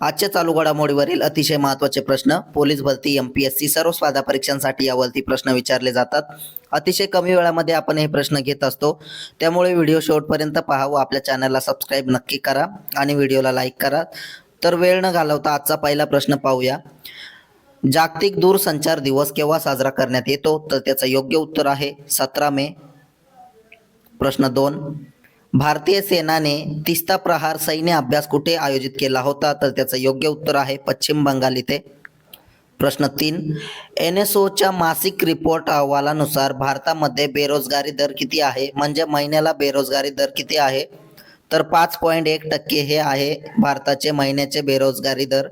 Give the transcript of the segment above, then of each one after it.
आजच्या चालू घडामोडीवरील अतिशय महत्त्वाचे प्रश्न पोलीस भरती एम पी एस सी सर्व स्पर्धा परीक्षांसाठी यावरती प्रश्न विचारले जातात. अतिशय कमी वेळामध्ये आपण हे प्रश्न घेत असतो. त्यामुळे व्हिडिओ शेवटपर्यंत पहा व आपल्या चॅनलला सबस्क्राईब नक्की करा आणि व्हिडिओला लाईक करा. तर वेळ न घालवता आजचा पहिला प्रश्न पाहूया. जागतिक दूरसंचार दिवस केव्हा साजरा करण्यात येतो? तर त्याचं योग्य उत्तर आहे सतरा मे. प्रश्न दोन. भारतीय सेनाने तिस्ता प्रहार सैन्य अभ्यास कुठे आयोजित केला होता? तर त्याचं योग्य उत्तर आहे पश्चिम बंगाल इथे. प्रश्न तीन. एन एस ओच्या मासिक रिपोर्ट अहवालानुसार भारतामध्ये बेरोजगारी दर किती आहे? म्हणजे महिन्याला बेरोजगारी दर किती आहे? तर पाच पॉईंट एक टक्के हे आहे भारताचे महिन्याचे बेरोजगारी दर.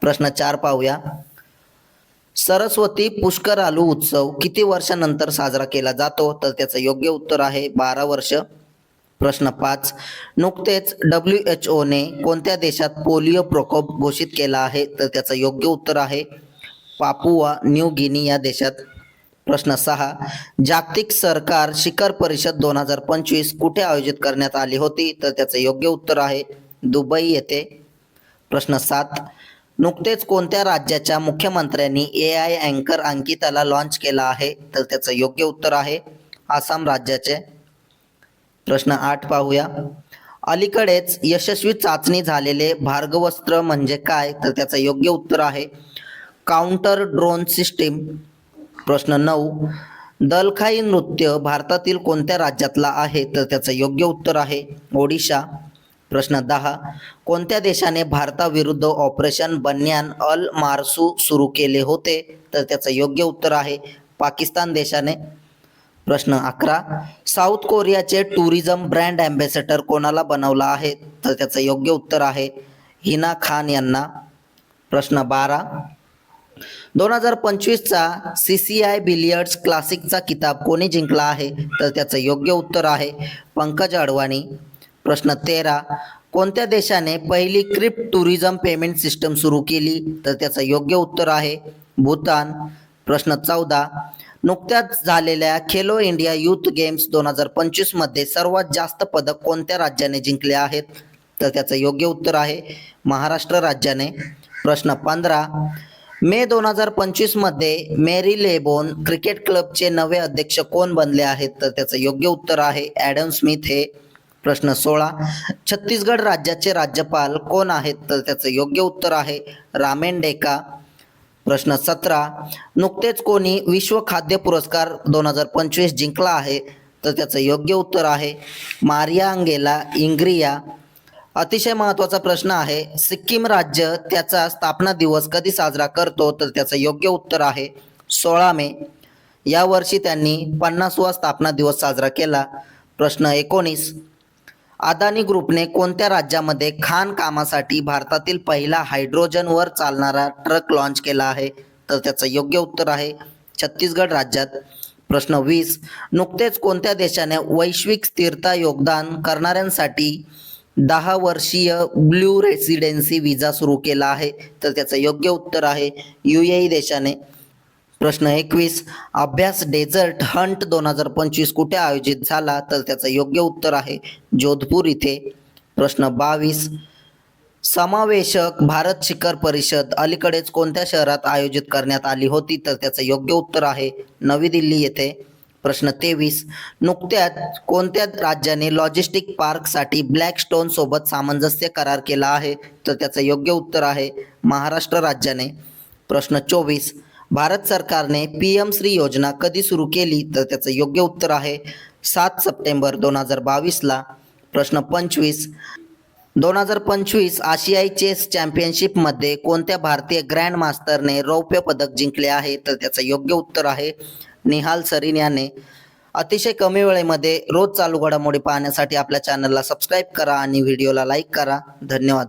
प्रश्न चार पाहूया. सरस्वती पुष्कर आलू उत्सव किती वर्षानंतर साजरा केला जातो? तर त्याचं योग्य उत्तर आहे बारा वर्ष. प्रश्न पाच. नुकतेच डब्ल्यू एच ओने कोणत्या देशात पोलिओ प्रकोप घोषित केला आहे? तर त्याचं योग्य उत्तर आहे पापुआ न्यू गिनी या देशात. प्रश्न सहा. जागतिक सरकार शिखर परिषद दोन हजार पंचवीस कुठे आयोजित करण्यात आली होती? तर त्याचं योग्य उत्तर आहे दुबई येथे. प्रश्न सात. नुकतेच कोणत्या राज्याच्या मुख्यमंत्र्यांनी ए आय अँकर अंकिताला लॉन्च केला आहे? तर त्याचं योग्य उत्तर आहे आसाम राज्याचे. प्रश्न आठ पाहूया. अलीकडेच यशस्वी चाचणी झालेले भार्गवस्त्र म्हणजे काय? तर त्याचं योग्य उत्तर आहे काउंटर ड्रोन सिस्टीम. प्रश्न नऊ दलखाई नृत्य भारतातील कोणत्या राज्यातला आहे? तर त्याचं योग्य उत्तर आहे ओडिशा. प्रश्न दहा कोणत्या देशाने भारताविरुद्ध ऑपरेशन बन्यान अल मारसू सुरू केले होते? तर त्याचं योग्य उत्तर आहे पाकिस्तान देशाने. प्रश्न अकरा. साऊथ कोरियाचे टुरिझम ब्रँड अँबॅसेडर कोणाला बनवला आहे? तर त्याचं योग्य उत्तर आहे हिना खान यांना. प्रश्न बारा. दोन हजार पंचवीसचा सी सी आय बिलियर्ड्स क्लासिकचा किताब कोणी जिंकला आहे? तर त्याचं योग्य उत्तर आहे पंकज अडवाणी. प्रश्न तेरा. कोणत्या देशाने पहिली क्रिप्ट टुरिझम पेमेंट सिस्टम सुरू केली? तर त्याचं योग्य उत्तर आहे भूतान. प्रश्न चौदा. नुकत्याच झालेल्या खेलो इंडिया युथ गेम्स दोन हजार पंचवीसमध्ये सर्वात जास्त पदक कोणत्या राज्याने जिंकले आहेत? तर त्याचं योग्य उत्तर आहे महाराष्ट्र राज्याने. प्रश्न पंधरा मे दोन हजार पंचवीसमध्ये मेरी लेबोन क्रिकेट क्लबचे नवे अध्यक्ष कोण बनले आहेत? तर त्याचं योग्य उत्तर आहे ॲडम स्मिथ हे. प्रश्न सोळा छत्तीसगड राज्याचे राज्यपाल कोण आहेत? तर त्याचं योग्य उत्तर आहे रामेन डेका. प्रश्न सतरा नुकतेच कोणी विश्व खाद्य पुरस्कार दोन हजार पंचवीस जिंकला आहे तर त्याचं योग्य उत्तर आहे मारिया अंगेला इंग्रिया. अतिशय महत्त्वाचा प्रश्न आहे सिक्कीम राज्य त्याचा स्थापना दिवस कधी साजरा करतो तर त्याचं योग्य उत्तर आहे सोळा मे. यावर्षी त्यांनी पन्नासवा स्थापना दिवस साजरा केला. प्रश्न एकोणीस अदानी ग्रुपने कोणत्या राज्यामध्ये खाण कामासाठी भारतातील पहिला हायड्रोजनवर चालणारा ट्रक लॉन्च केला आहे? तर त्याचं योग्य उत्तर आहे छत्तीसगड राज्यात. प्रश्न वीस. नुकतेच कोणत्या देशाने वैश्विक स्थिरता योगदान करणाऱ्यांसाठी दहा वर्षीय ब्ल्यू रेसिडेन्सी विजा सुरू केला आहे? तर त्याचं योग्य उत्तर आहे यू ए देशाने. प्रश्न एकवीस. अभ्यास डेझर्ट हंट दोन हजार पंचवीस कुठे आयोजित झाला? तर त्याचं योग्य उत्तर आहे जोधपूर इथे. प्रश्न बावीस. समावेशक भारत शिखर परिषद अलीकडेच कोणत्या शहरात आयोजित करण्यात आली होती? तर त्याचं योग्य उत्तर आहे नवी दिल्ली येथे. प्रश्न तेवीस. नुकत्याच कोणत्या राज्याने लॉजिस्टिक पार्कसाठी ब्लॅकस्टोन सोबत सामंजस्य करार केला आहे? तर त्याचं योग्य उत्तर आहे महाराष्ट्र राज्याने. प्रश्न चोवीस. भारत सरकारने पी एम श्री योजना कधी सुरू केली तर त्याचं योग्य उत्तर आहे? सात सप्टेंबर दोन हजार बावीसला. प्रश्न पंचवीस. दोन हजार पंचवीस आशियाई चेस चॅम्पियनशिपमध्ये कोणत्या भारतीय ग्रँड मास्टरने रौप्य पदक जिंकले आहे तर त्याचं योग्य उत्तर आहे निहाल सरीन याने. अतिशय कमी वेळेमध्ये रोज चालू घडामोडी पाहण्यासाठी आपल्या चॅनलला सबस्क्राईब करा आणि व्हिडिओला लाईक करा. धन्यवाद.